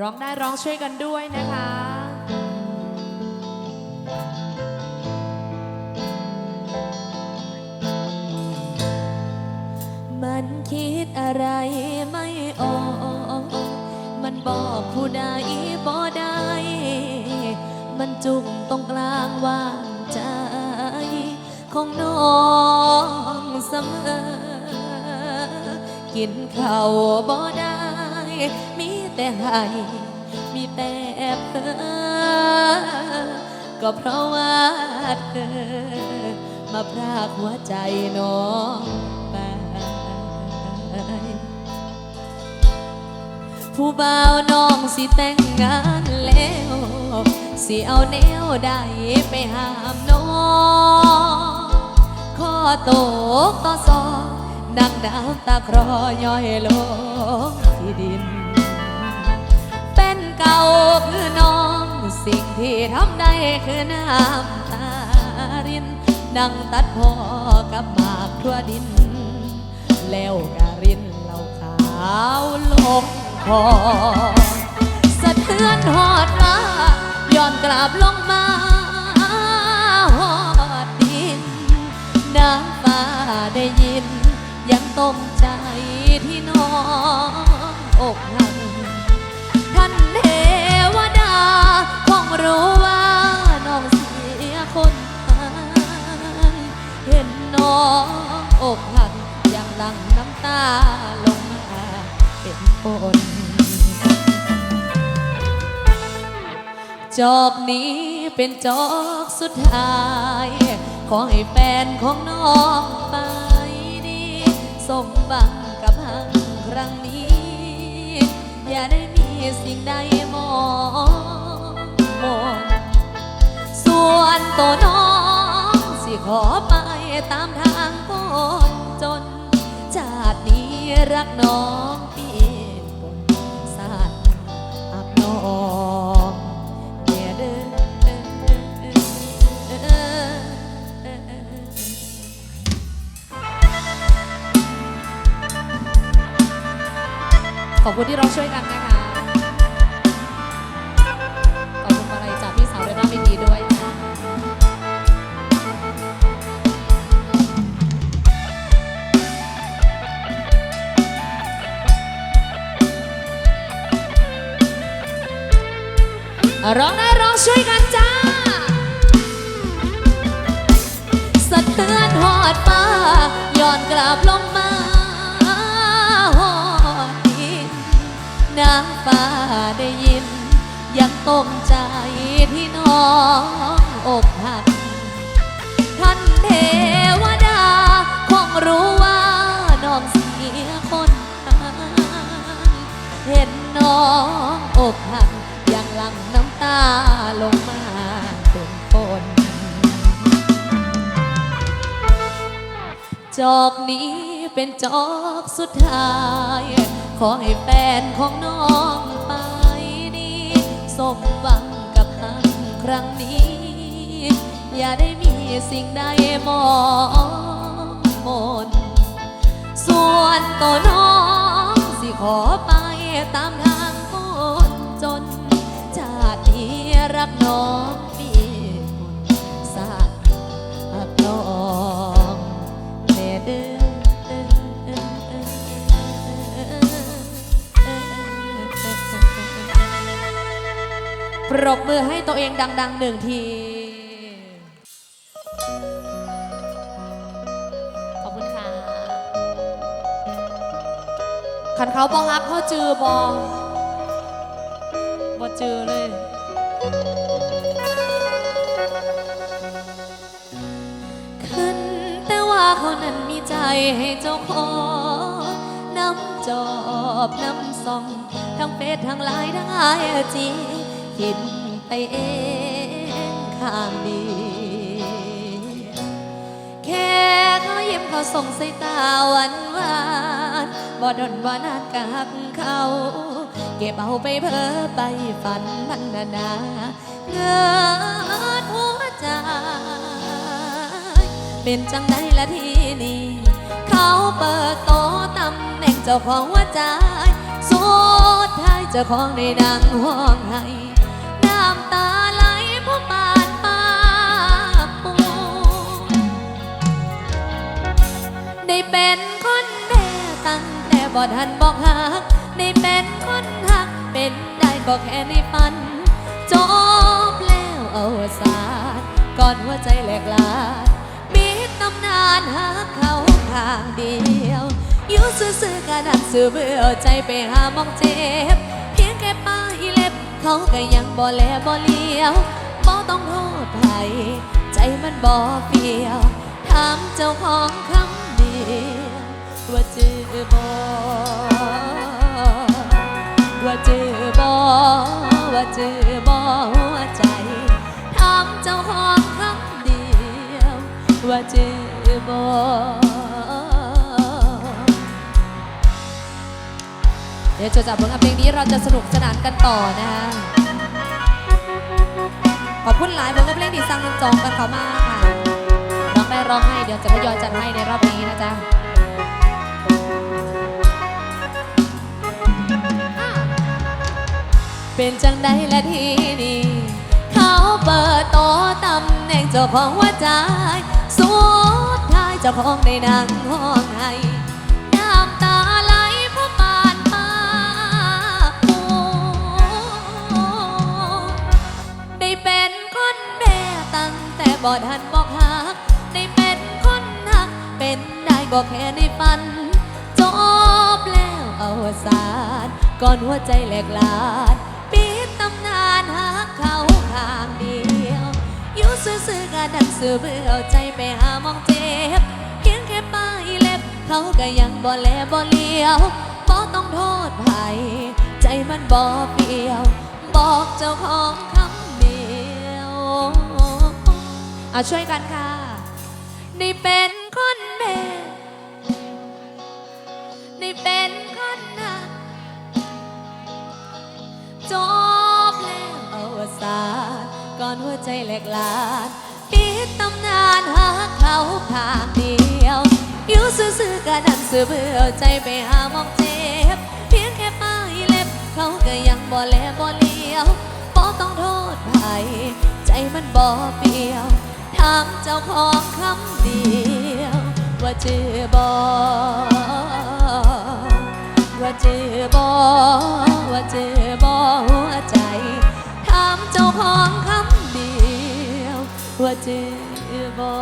ร้องได้ร้องช่วยกันด้วยนะคะมันคิดอะไรไม่ออกมันบอกผู้ใดบ่ได้ มันจุกตรงกลางว่างใจ ของน้องเสมอ กินข้าวบ่ได้ แต่ให้มีแต่เพ้อก็เพราะว่าเธอ มาพรากหัวใจน้องไปผู้บ่าวน้องสิแต่งงานแล้ว สิเอาแนวใดไปหามน้องข้อโตกต่อซอกนังน้ำตาครอย่อยลงที่ดิน เก่าคือน้องสิ่งที่ทำได้คือน้ำตารินนั่งตัดพ่อกับหมากทั่วดิน แล้วการินเหล่าขาวลงคอสะเทือนหอดมาย้อนกลับลงมาหอดดินน้ำฟ้าได้ยิน ยังต้มใจที่น้องอกหัก รู้ว่าน้องเสียคนหายเห็นน้องอกหักยังหลังน้ำตาลงมาเป็นฝนจอกนี้เป็นจอกสุดท้าย ขอให้แฟนของน้องไปดีสมหวังกับหังครั้งนี้ อย่าได้มีสิ่งใดมอง มนส่วนตัวน้องสิขอไปตามทางคนจน ชาตินี้รักน้องเปี่ยนปนสาดอับน้องเดียเด้อขอบคุณที่เราช่วยกันนะคะ ร้องได้ร้องช่วยกันจ้า สะเทือนหอดฟ้าย้อนกลับลงมาหอดดินน้ำฟ้าได้ยิน ยังตกใจที่น้องอกหัก จอกนี้เป็นจอกสุดท้าย ขอให้แฟนของน้องไปดีสมหวังกับหังครั้งนี้ อย่าได้มีสิ่งใดมองมน ส่วนตัวน้องสิขอไปตามทางคนจน ชาตินี้รักน้อง ปรบมือให้ตัวเองดังๆหนึ่งที ขอบคุณค่ะขันเขาบอฮักเขาจือบอบอจือเลย ขึ้นแต่ว่าเขานั้นมีใจให้เจ้าของน้ำจอบน้ำส่อง ทั้งเฟซทั้งไลน์ทั้งไอจี คิดไปเองข้างดี แค่เขายิ้มเขาส่งสายตาหวานหวานบ่ดนบ่านากับเขา เก็บเอาไปเพ้อไปฝันพันนานาเงินหัวใจเป็นจังไดละทีนี้เขาเปิดโตะตำแหน่งเจ้าของหัวใจสุดท้ายเจ้าของในนางห้องให้ ได้เป็นคนแม่ตั้งแต่บ่ทันบอกหักได้เป็นคนหัก เป็นได้ก็แค่ในฝัน จบแล้วเอาสารก่อนหัวใจแหลกลานมีตำนานหักเขาข้างเดียวอยู่ซื่อๆกระดักซื่อเบื่อใจไปหามองเจ็บ เพียงแค่ป้ายเล็บ เขาก็ยังบ่แลบ่เลี้ยวบ่ต้องโทษใครใจมันบ่เปียวถามเจ้าของคำ ว่าเจอบ่ว่าเจอบ่ว่าเจอบ่หัวใจถามเจ้าของคำเดียว ว่าเจอบ่เดี๋ยวจบจากผลงานเพลงนี้เราจะสนุกสนานกันต่อนะคะขอบคุณหลายผลงานเพลงที่สั่งจองกันเขามากค่ะร้องได้ร้องให้เดี๋ยวจะทยอยจัดให้ในรอบนี้นะจ๊ะ เป็นจังใดและทีนี้เขาเปิดโตตำแหน่งเจ้าของหัวใจสุดท้ายเจ้าของในนางห้องให้น้ำตาไหลเพราะปานปาปูได้เป็นคนแม่ตั้งแต่บ่ทันบอกหักได้เป็นคนหัก เป็นได้บอกแค่ในฝันจบแล้วเอาสารก่อนหัวใจแหลกลานางเดียว อยู่ซื่อๆกะดันซื่อเบื่อใจไปหามองเจ็บเพียงแค่ป้ายเล็บ เขาก็ยังบ่แลบ่เลี้ยวบ่ต้องโทษไผใจมันบ่เปรียว บอกเจ้าของคำเดียวเอาช่วยกันค่ะได้เป็น ใจแหลกลานปิดตำนานหักเขาข้างเดียวอยู่ซื่อๆกะดันซื่อเบื่อใจไปหามองเจ็บ เพียงแค่ป้ายเล็บ เขาก็ยังบ่แลบ่เลี้ยวบ่ต้องโทษไผใจมันบ่เปียวถามเจ้าของคำเดียว ว่าเจือบ่ว่าเจอบอว่าเจอบอหัวใจ ถามเจ้าของคำ อบอ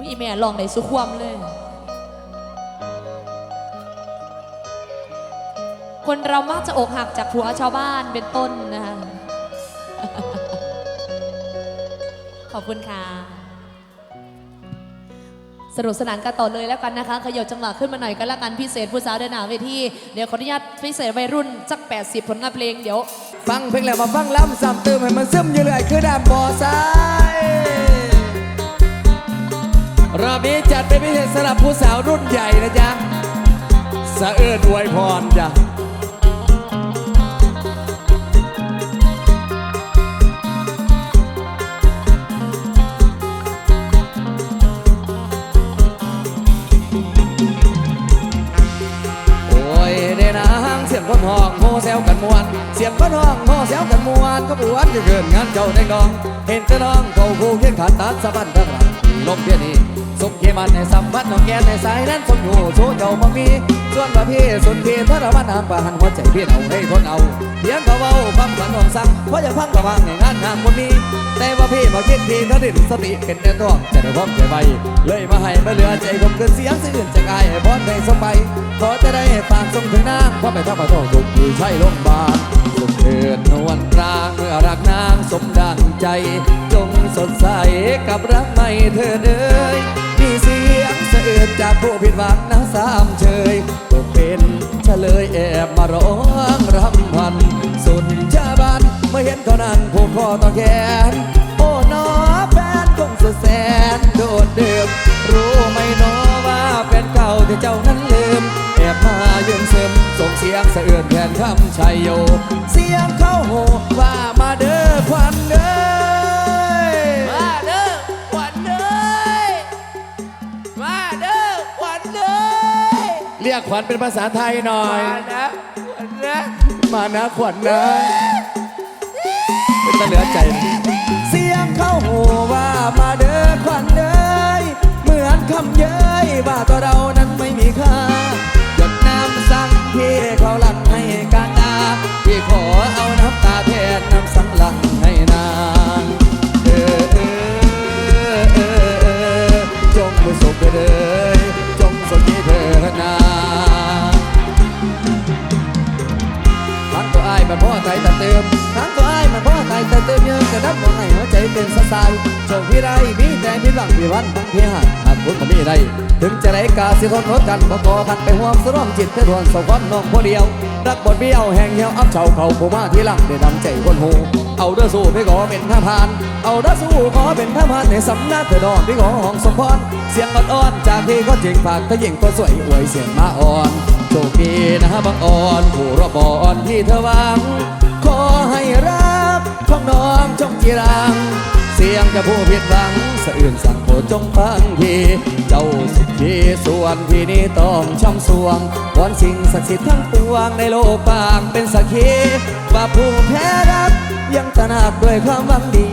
วิแม่ลองได้สุความเลย คนเรามักจะอกหักจากผัวชาวบ้านเป็นต้นนะคะขอบคุณค่ะสนุกสนานกันต่อเลยแล้วกันนะคะ ขยับจังหวะขึ้นมาหน่อยก็แล้วกันพิเศษผู้สาวเดินหนาเวทีเดี๋ยวขออนุญาตพิเศษวัยรุ่นสัก 80 ผลงานเพลงเดี๋ยว ฟังเพลงแล้วมาฟังล้ำซ้ำเติมให้มันซึมอยู่เรื่อยคือดามบ่อซ้ายรอบนี้จัดเป็นพิเศษสำหรับผู้สาวรุ่นใหญ่นะจ๊ะสะเอิดอวยพรจ้ะโอ้ยเดนางเสียงคนหองโฮแซวกันมวน สียงคนห้องพอเสียวกันมวนก็ปวดจะเกินงานเจ้าในกอง เห็นจะน้องเขาคู่เขียนขาดตัดสะบันดังหลังลมเพียนี้สุขเกมันในสัมพันธ์น้องแกนในสายนั้นสมอยู่โชเจ้าบ่มี ส่วนว่าพี่สุนทรีทรมานน้ำประหันหัวใจพี่เอาให้ทนเอาเพียงเขาเว้าฟังฝันหวงสั่งเพราะจะฟังระวังในงานงานคนมีแต่ว่าพี่มาคิดทีเขาดิ้นสติเป็นแน่ต้องจะได้พร้อมใจไวเลยมาให้มาเหลือใจคมเกินเสียงสื่นจะกายให้พรได้สบายขอจะได้ฝากส่งถึงนางเพราะไม่ทำมาต้องถูกอยู่ใช่โรงพยาบาลสุขเถิดนวลปรางเมื่อรักนางสมดังใจ จงสดใสกับรักไม่เธอเด้ยมีเสียงสะอื้นจากผู้ผิดหวังนะสามเชย็นเฉลยแอบมาร้องรำพัน สุดชาบันเมื่อเห็นเขานั่งผูกคอต่อแขนโอ้นอแฟนคงสุดแสนโดดเดิมรู้ไหมนอว่าเป็นเก่าที่เจ้านั้นลืมแอบมาเยืนซึมส่งเสียงสะเอื้อนแทนคำชัยโย เสียงเข้าโหว่ามาเด้อควันเด้อ เด้อมาเด้อควันเด้อเรียกขวัญเป็นภาษาไทยหน่อย มานะนะมานะขวัญนะเป็นตะเหลือใจ เสียงเข้าหูว่ามาเด้อขวัญเอ้ยเหมือนคำเย้ยว่าตัวเรา สสายโชคพี่ไรมีแต่พี่หลังพี่วันพี่หักหากคุณก็มีไรถึงจะไรกาสิทนทดกันบ่ก่อกันไปห่วงสร่วมจิตเพื่อทวนสกอนน้องผู้เดียว รักบทเบี้ยวแห่งเหี่ยวอับเฉาเขาผู้มาที่หลังได้ดำใจคนหูเอาเด้อสู้พี่ขอเป็นท่าพาน เอาเด้อสู้ขอเป็นท่าพานในสำนักเถิดน้องพี่ขอห้องสมพรเสียงอ่อนๆจากที่ก็จริงฝากถ้ายิ่งก็สวยอวยเสียงมาอ่อนโชคดีนะบางอ่อนผู้รบบอนที่เธอหวังขอให้รักของน้องจงจีรัง สียงจะผู้ผิดหวังสะอื่นสั่งโปรดจงฟังทีเจ้าสิทธิส่วนที่นี้ต้องช่ำสวงวอนสิ่งศักดิ์สิทธิ์ทั้งปวงในโลกบางเป็นสักขีว่าผู้แพ้รักยังตระหนักด้วยความหวังดี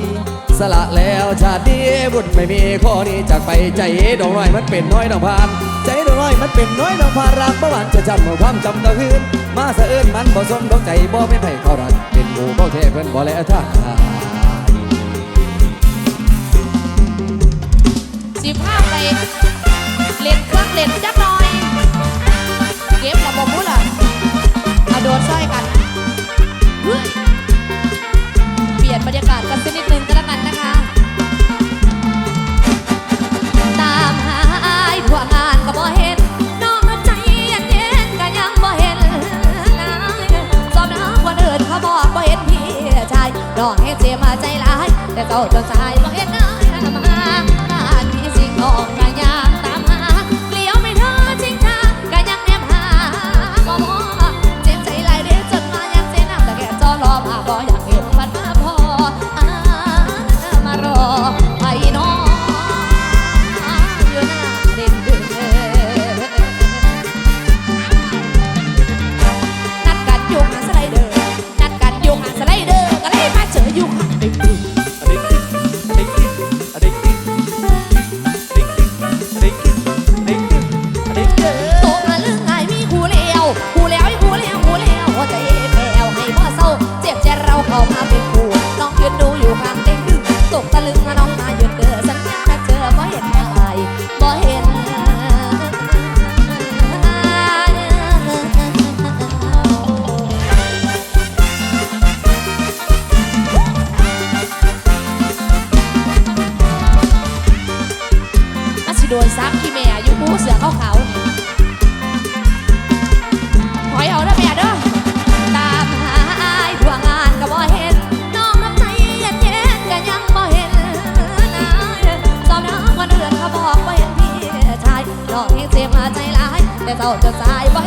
สละแล้วชาตินี้บุญไม่มีข้อนี้จากไปใจดอกน้อยมันเป็นน้อยดอกพาน ใจดอกน้อยมันเป็นน้อยดอกพานรักประวันจะจำเอาความจำตะคืนมาสะเอิญมันบ่สนดอกใจบ่ไม่นไผเขารักเป็นหมู่เขาแท้เพิ่นบ่แล้วท่า สิภาไปเล่นเครื่องเล่นจักหน่อย จ้าจะสายบ่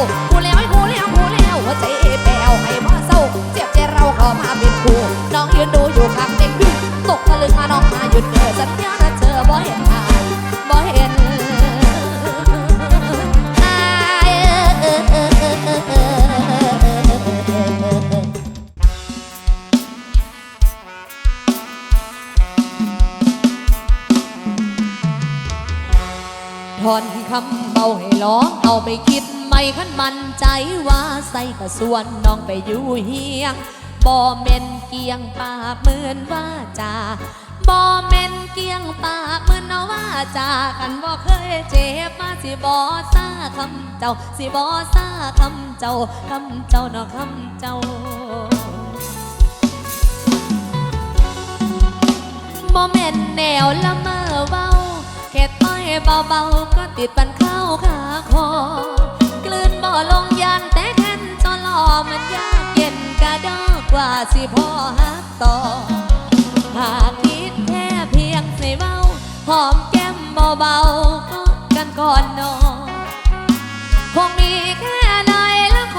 คู่แล้วคู่แล้วให้คู่แล้วคู่แล้วหัวใจแปลวให้พ่อเศร้า เจ็บใจเราข้ามาเป็นคู่น้องยืนดูอยู่ข้างเด็กดึงตกตะลึงมาน้องมาหยุดเดินสัญญานะเธอบ่เห็นอายบ่เห็นอายทอนคำเบาให้ร้องเอาไปคิด ไม่ขันมันใจว่าใส่กระส่วนน้องไปอยู่เฮียงบ่เม่นเกียงปากเหมือนว่าจาบ่เม่นเกียงปากเหมือนเนาว่าจากันบ่เคยเจ็บมาสิบ่ซาคำเจ้า สิบ่ซาคำเจ้าคำเจ้าเนาะคำเจ้าโมเมนแนวละเมอเบาแค่ต้อยเบาๆก็ติดปันเข้าขาคอ ลืนบ่ลงยันแต่แทนจอหล่อมันยากเย็นกระดอกว่าสิพ่อฮักต่อ หากคิดแค่เพียงใส่เบาหอมแก้มเบาๆก็กันก่อนนอนคงมีแค่ในละค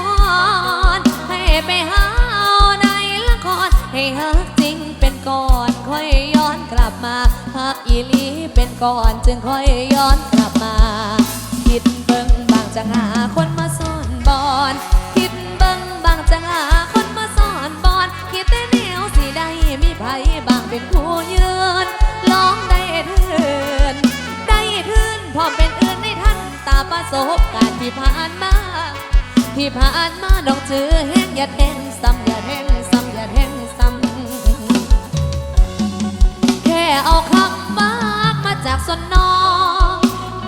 ร ให้ไปหาเอาในละคร ให้ฮักจริงเป็นก่อนค่อยย้อนกลับมาฮักอีลีเป็นก่อนจึงค่อยย้อนกลับมาคิดเบิ่ง บางจะหาคนมาซ่อนบอนคิดเบิ่งบางจะหาคนมาซ่อนบอนคิดแต่แนวสิได้มีไผบางเป็นผู้ยืนลองได้เถินได้ทื่นพร้อมเป็นอื่นในท่านตาประสบการณ์ที่ผ่านมาที่ผ่านมาดอกเจอแห้งอย่าแทงซ้ำอย่าแทงซ้ำอย่าแทงซ้ำแค่เอาคำมากมาจากสนน้อง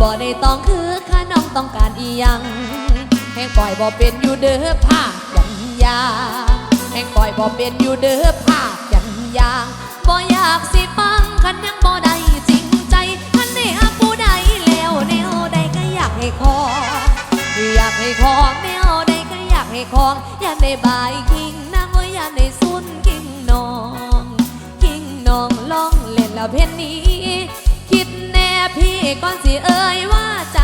บ่ได้ต้องคือข้าน้อง ต้องการอียัง แห้งปล่อยบ่เป็นอยู่เด้อภาคยันยา แห้งปล่อยบ่เป็นอยู่เด้อภาคยันยางบ่อยากสิฟังคันยังบ่ได้จริงใจคันได้หักผู้ใดแล้วแนวใดก็อยากให้ขออยากให้ของแนวใดก็อยากให้ของอยากได้บายกิ่งนางว่าอยากได้สุนกิ่งนองกิ่งนองลองเล่นแล้วเพนนี้ คิดแน่พี่ก่อนสิเอ่ยว่าจะ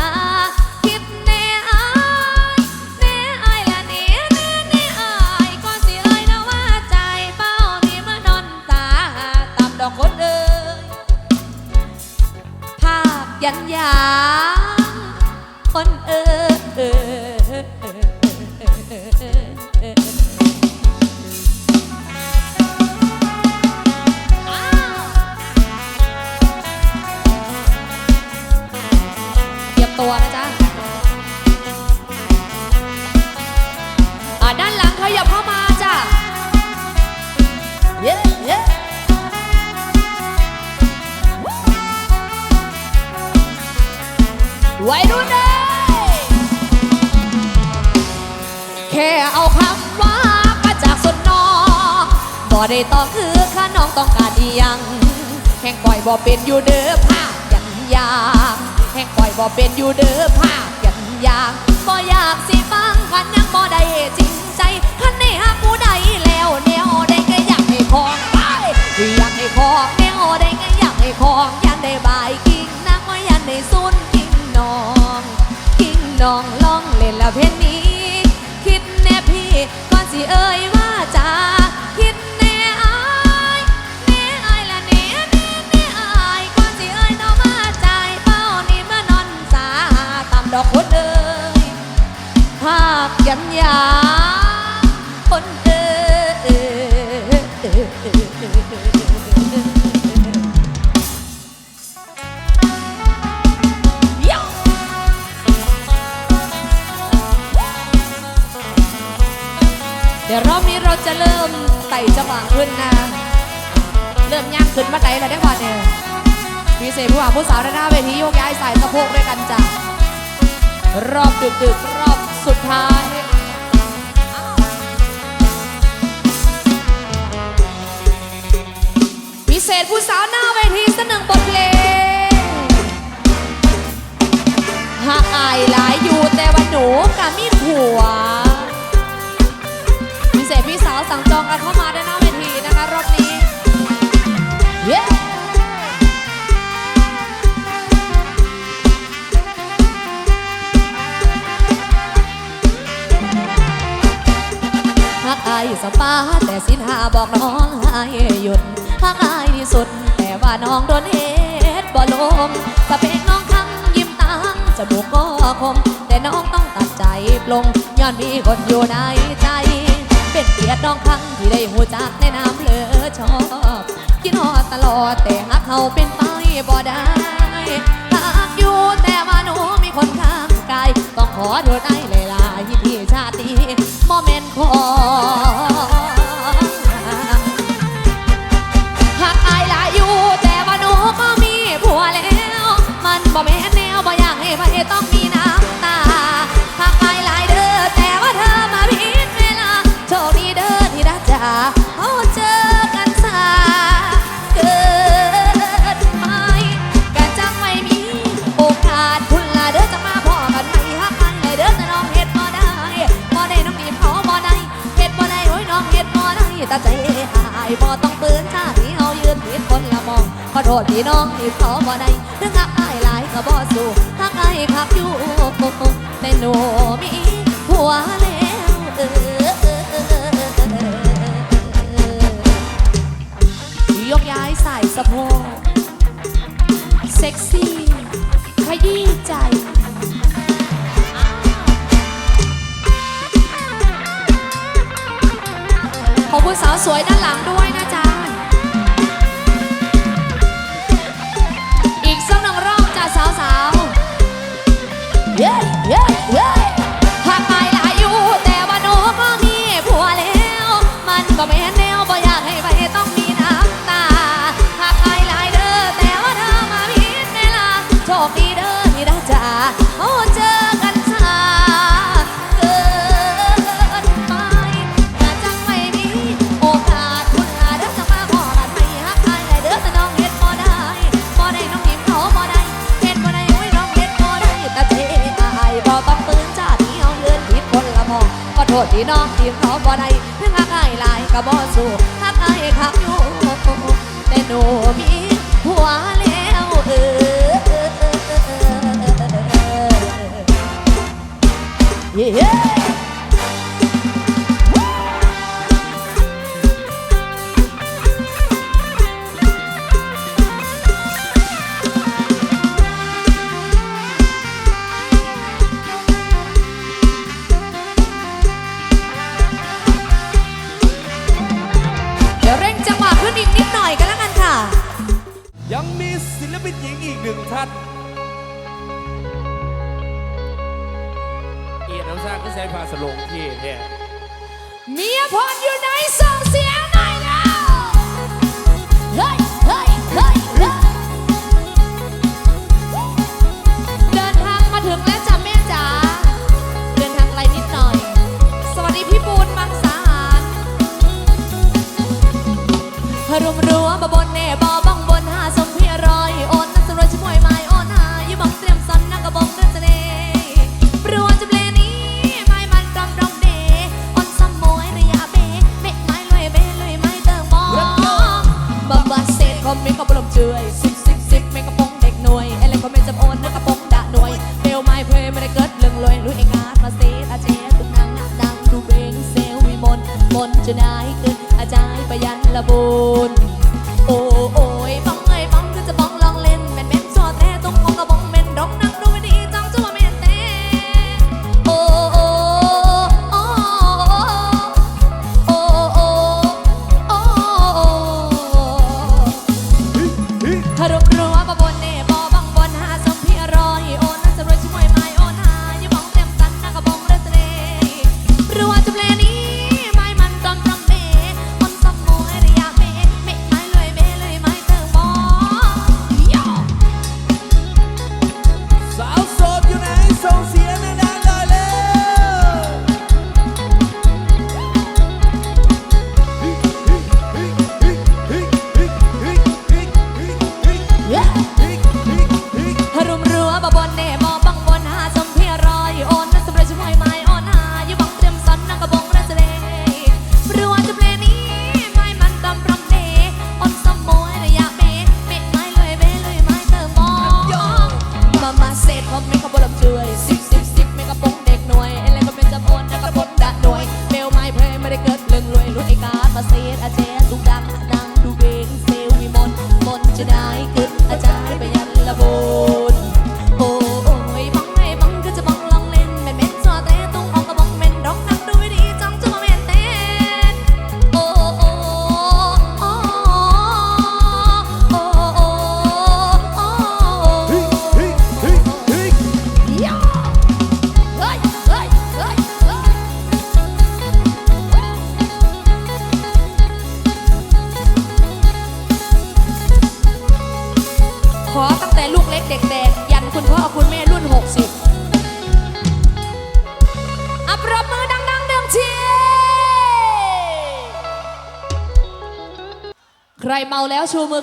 วัยรุ่นเอ้ยแค่เอาคำว่ามาจากสนนอบ่ได้ต้องคือข้าน้องต้องการอียัง แห่งปล่อยบ่เป็นอยู่เด้อภาคยันยางแห่งปล่อยบ่เป็นอยู่เด้อภาคยันยางบ่อยากสิฟังคันยังบ่ได้จริงใจคันได้หากผู้ใดแล้วแนวใดก็อยากให้ของไปอยากให้ของแนวใดก็อยากให้ของยันได้บายกิ่งนักว่ายันได้สุน น้องกิ้งน้องล่องเล่นแล้วเพลงนี้ คิดแน่พี่ก่อนสิเอ่ยว่าจะคิดแน่อายแน่อายละแน่แน่แน่อายก่อนสิเอ่ยน้องมาใจเป้านี่มานอนสาตามดอกคนเอ่ยภาพยันยา ขึ้นมาไต่แล้วได้พอเนี่ยพีเศษผู้หาผู้สาวหน้าเวทีโยกย้ายสายสะโพกด้วยกันจ้ะรอบดึกดึกรอบสุดท้ายพิเศษผู้สาวหน้าเวทีสักหนึ่งบทเพลงหากอายหลายอยู่แต่ว่าหนูกะมีผัว สปาแต่สินหาบอกน้องให้หยุดหักอายที่สุด แต่ว่าน้องโดนเหตุบ่ลงสเปกน้องทั้งยิ้มตั้งจมูกก็คม แต่น้องต้องตัดใจปลงย้อนมีคนอยู่ในใจ เป็นเกียรติน้องครั้งที่ได้หูจักในน้ำเลือชอบคิดฮอดตลอดแต่หักเขาเป็นไปบ่ได้หักอยู่แต่ ษพี่น้องที่เขาบ่ได้ถึงอักายหลายก็บ่สู้หักอายขับอยู่แต่หนูมีผัวแล้วออยกย้ายสายสะโพกเซ็กซี่ขยี้ใจขอบคุณสาวสวยด้านหลังด้วยนะี่น้องที่เขาบ่ได้ถึงหักหายหลายก็บ่สู้ ยังมีศิลปินหญิงอีกหนึ่งท่านเอียดน้ำชาก็ใช้ภาสลงที่เนี่ยเมียพรอยู่ไหนส่งเสียงหน่อยเฮ้ยเฮ้ยเฮ้ยเฮ้ยเดินทางมาถึงแล้วจ้ะแม่จ๋าเดินทางไกลนิดหน่อย สวัสดีพี่ปูนมังสาหารรุมรัวมาบนแน่บอ make up เกิดอาจารย์ไปยัง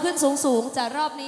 ขึ้นสูงๆจากรอบนี้